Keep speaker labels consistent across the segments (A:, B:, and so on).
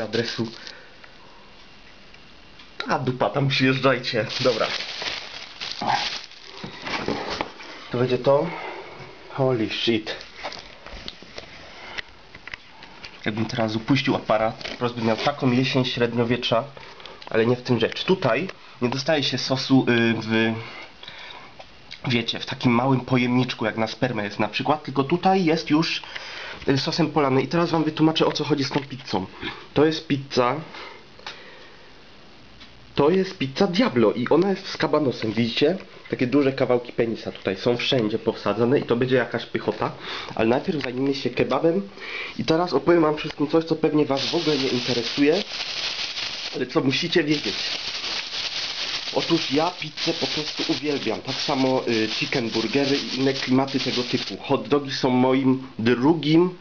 A: adresu. A dupa, tam przyjeżdżajcie. Dobra. To będzie to. Holy shit. Jakbym teraz upuścił aparat, po prostu miał taką jesień średniowiecza, ale nie w tym rzecz. Tutaj nie dostaje się sosu y, w wiecie, w takim małym pojemniczku, jak na spermę jest na przykład, tylko tutaj jest już y, sosem polany. I teraz wam wytłumaczę, o co chodzi z tą pizzą. To jest pizza... To jest pizza Diablo i ona jest z kabanosem, widzicie? Takie duże kawałki penisa tutaj są wszędzie powsadzone i to będzie jakaś pychota. Ale najpierw zajmijmy się kebabem i teraz opowiem wam wszystkim coś, co pewnie was w ogóle nie interesuje, ale co musicie wiedzieć. Otóż ja pizzę po prostu uwielbiam. Tak samo y, chicken burgery i inne klimaty tego typu. Hot dogi są moim drugim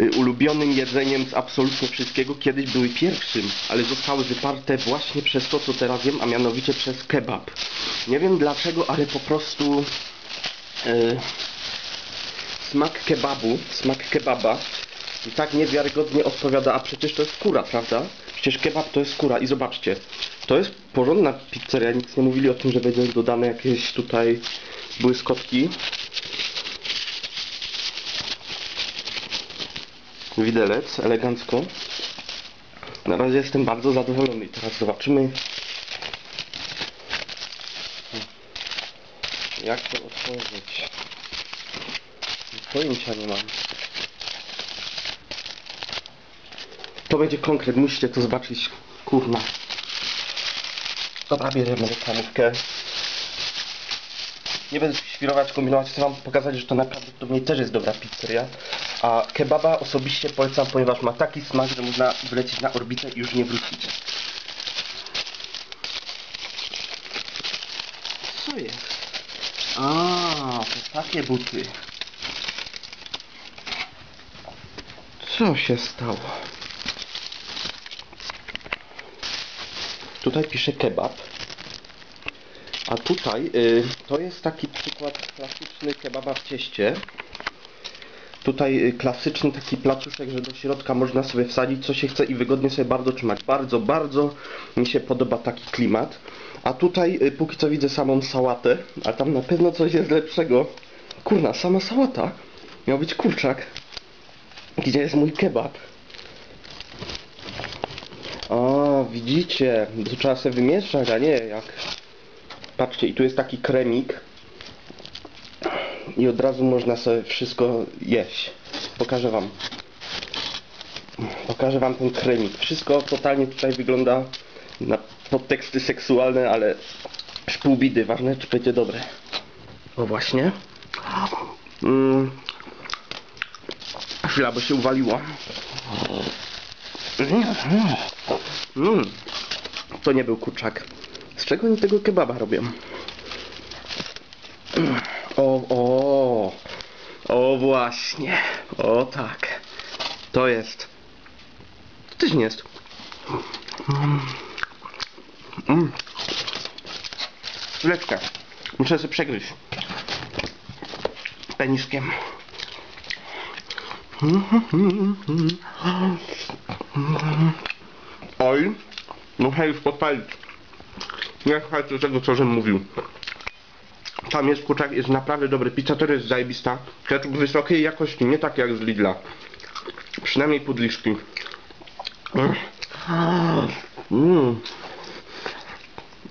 A: y, ulubionym jedzeniem z absolutnie wszystkiego. Kiedyś były pierwszym, ale zostały wyparte właśnie przez to, co teraz jem, a mianowicie przez kebab. Nie wiem dlaczego, ale po prostu y, smak kebabu, smak kebaba i tak niewiarygodnie odpowiada, a przecież to jest skóra, prawda? Przecież kebab to jest skóra i zobaczcie, to jest porządna pizzeria, nic nie mówili o tym, że będą dodane jakieś tutaj błyskotki. Widelec, elegancko. Na razie jestem bardzo zadowolony teraz zobaczymy jak to otworzyć. Pojęcia nie mam. To będzie konkret, musicie to zobaczyć. Kurna. Dobra, bierzemy reklamówkę. Nie będę świrować, kombinować, chcę wam pokazać, że to naprawdę też jest dobra pizzeria. A kebaba osobiście polecam, ponieważ ma taki smak, że można wlecieć na orbitę i już nie wrócić. Co jest? A, to takie buty. Co się stało? Tutaj pisze kebab. A tutaj y, to jest taki przykład klasyczny kebaba w cieście. Tutaj y, klasyczny taki placuszek, że do środka można sobie wsadzić co się chce i wygodnie sobie bardzo trzymać. Bardzo, bardzo mi się podoba taki klimat. A tutaj y, póki co widzę samą sałatę, a tam na pewno coś jest lepszego. Kurna, sama sałata. Miał być kurczak. Gdzie jest mój kebab? O, widzicie, to trzeba sobie wymieszać, a nie jak... Patrzcie, i tu jest taki kremik. I od razu można sobie wszystko jeść. Pokażę wam. Pokażę wam ten kremik. Wszystko totalnie tutaj wygląda na podteksty seksualne, ale bidy. Ważne, czy będzie dobre. O właśnie. Mm. Chwila, bo się uwaliło. Mm. To nie był kurczak. Z czego oni tego kebaba robią? O, o, o właśnie. O tak. To jest. To też nie jest. Mm. Mm. Chwileczkę. Muszę sobie przegryźć. Peniskiem. Oj, muszę już podpalić. Nie słuchajcie tego, co żem mówił. Tam jest kurczak, jest naprawdę dobry. Pizza też jest zajebista. Ketchup wysokiej jakości, nie tak jak z Lidla. Przynajmniej pudliszki. Mm.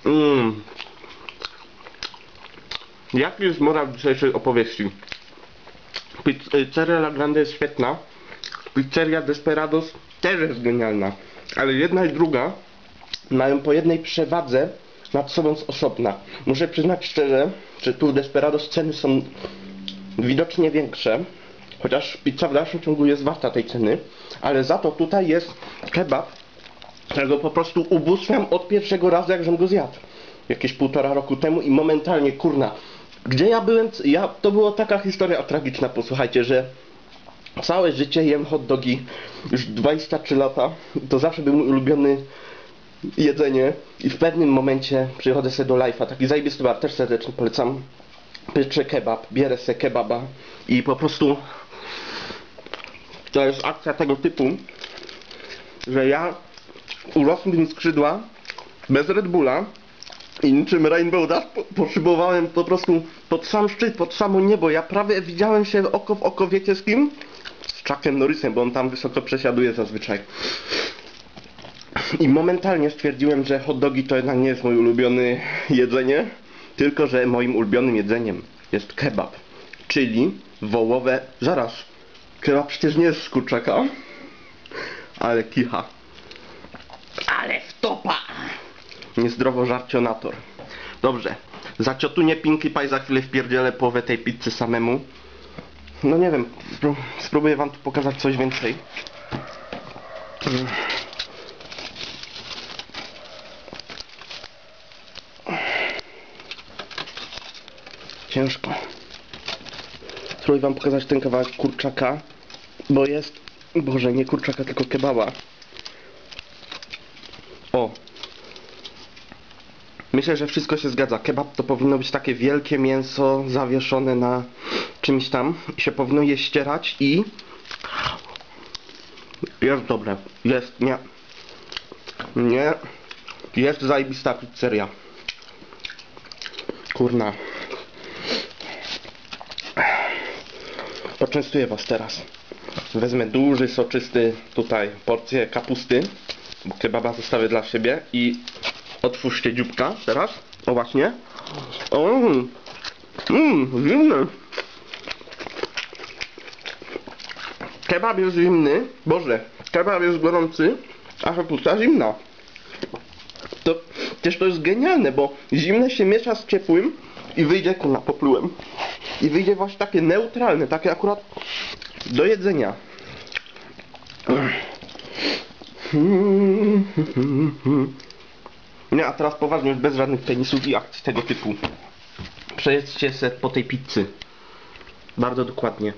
A: Mm. Jaki jest morał dzisiejszej opowieści? Pizzeria La Grande jest świetna. Pizzeria Desperados też jest genialna. Ale jedna i druga mają po jednej przewadze nad sobą z osobna. Muszę przyznać szczerze, że tu Desperados ceny są widocznie większe. Chociaż pizza w dalszym ciągu jest warta tej ceny. Ale za to tutaj jest kebab, którego po prostu ubóstwiam od pierwszego razu, jak żem go zjadł. Jakieś półtora roku temu i momentalnie, kurna, gdzie ja byłem, ja, to była taka historia tragiczna, posłuchajcie, że całe życie jem hot dogi, już 23 lata, to zawsze był mój ulubiony jedzenie. I w pewnym momencie przychodzę sobie do live'a, taki zajebisty bar, też serdecznie polecam, pieczę kebab, bierę sobie kebaba. I po prostu to jest akcja tego typu, że ja urosły mi skrzydła bez Red Bulla i niczym Rainbow Dash po- po prostu pod sam szczyt, pod samo niebo. Ja prawie widziałem się oko w oko, wiecie z kim? Chuckiem Norrisem, bo on tam wysoko przesiaduje zazwyczaj. I momentalnie stwierdziłem, że hot dogi to jednak nie jest moje ulubione jedzenie, tylko że moim ulubionym jedzeniem jest kebab, czyli wołowe, zaraz, kebab przecież nie jest z kurczaka, ale kicha. Ale wtopa! Niezdrowo żarcionator. Dobrze, za ciotunie Pinkie Pie za chwilę wpierdzielę połowę tej pizzy samemu. No nie wiem, spró- spróbuję wam tu pokazać coś więcej. Ciężko. Spróbuję wam pokazać ten kawałek kurczaka, bo jest, boże, nie kurczaka, tylko kebaba. O. Myślę, że wszystko się zgadza. Kebab to powinno być takie wielkie mięso zawieszone na czymś tam i się powinno je ścierać i jest dobre. Jest, nie. Nie. Jest zajebista pizzeria. Kurna. Poczęstuję was teraz. Wezmę duży, soczysty tutaj porcję kapusty, kebaba zostawię dla siebie i otwórzcie dzióbka teraz. O właśnie. O, mmm, zimny. Kebab jest zimny. Boże, kebab jest gorący, a kapusta zimna. To też to jest genialne, bo zimne się miesza z ciepłym i wyjdzie kuna, poplułem. I wyjdzie właśnie takie neutralne, takie akurat do jedzenia. Nie, a teraz poważnie, bez żadnych tenisów i akcji tego typu. Przejedźcie se po tej pizzy. Bardzo dokładnie.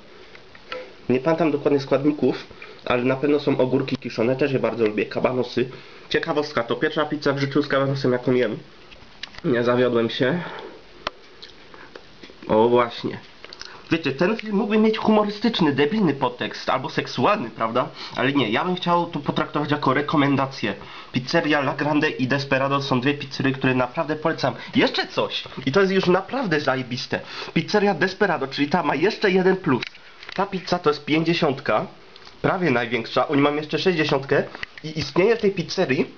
A: Nie pamiętam dokładnie składników, ale na pewno są ogórki kiszone, też je bardzo lubię, kabanosy. Ciekawostka, to pierwsza pizza w życiu z kabanosem jaką jem. Nie zawiodłem się. O właśnie. Wiecie, ten film mógłby mieć humorystyczny, debilny podtekst, albo seksualny, prawda? Ale nie, ja bym chciał to potraktować jako rekomendację. Pizzeria La Grande i Desperado są dwie pizzerie, które naprawdę polecam. Jeszcze coś, i to jest już naprawdę zajebiste. Pizzeria Desperado, czyli ta ma jeszcze jeden plus. Ta pizza to jest 50, prawie największa, oni mają jeszcze 60 i istnieje w tej pizzerii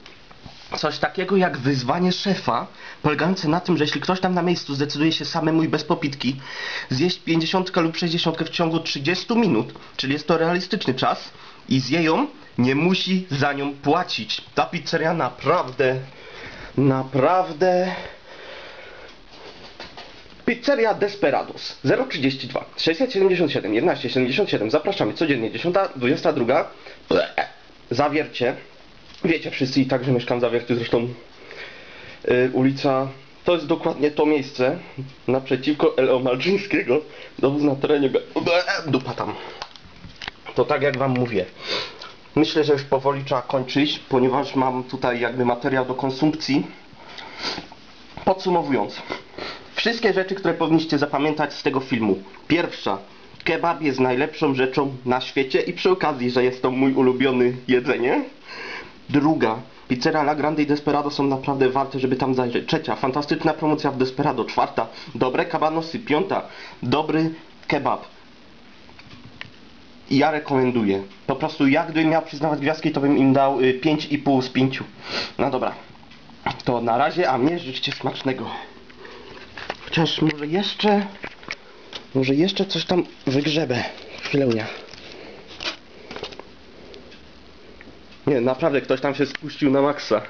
A: coś takiego jak wyzwanie szefa, polegające na tym, że jeśli ktoś tam na miejscu zdecyduje się samemu i bez popitki zjeść 50 lub 60 w ciągu 30 minut, czyli jest to realistyczny czas i zje ją, nie musi za nią płacić. Ta pizzeria naprawdę, naprawdę... Pizzeria Desperados 032 677 1177 Zapraszamy codziennie 10, 22 Ble. Zawiercie Wiecie wszyscy i tak, że mieszkam w Zawierciu, zresztą y, ulica, to jest dokładnie to miejsce naprzeciwko Leo Malczyńskiego, dowóz na terenie, dupa tam. To tak jak wam mówię, myślę, że już powoli trzeba kończyć, ponieważ mam tutaj jakby materiał do konsumpcji. Podsumowując, wszystkie rzeczy, które powinniście zapamiętać z tego filmu. Pierwsza, kebab jest najlepszą rzeczą na świecie i przy okazji, że jest to mój ulubiony jedzenie. Druga, pizzeria La Grande i Desperado są naprawdę warte, żeby tam zajrzeć. Trzecia, fantastyczna promocja w Desperado. Czwarta, dobre kabanosy. Piąta, dobry kebab. Ja rekomenduję. Po prostu ja gdybym miał przyznawać gwiazdki, to bym im dał y, 5,5 z 5. No dobra. To na razie, a mnie życzcie smacznego. Chociaż może jeszcze... Może jeszcze coś tam wygrzebę. Chwilę. Nie, naprawdę ktoś tam się spuścił na maksa.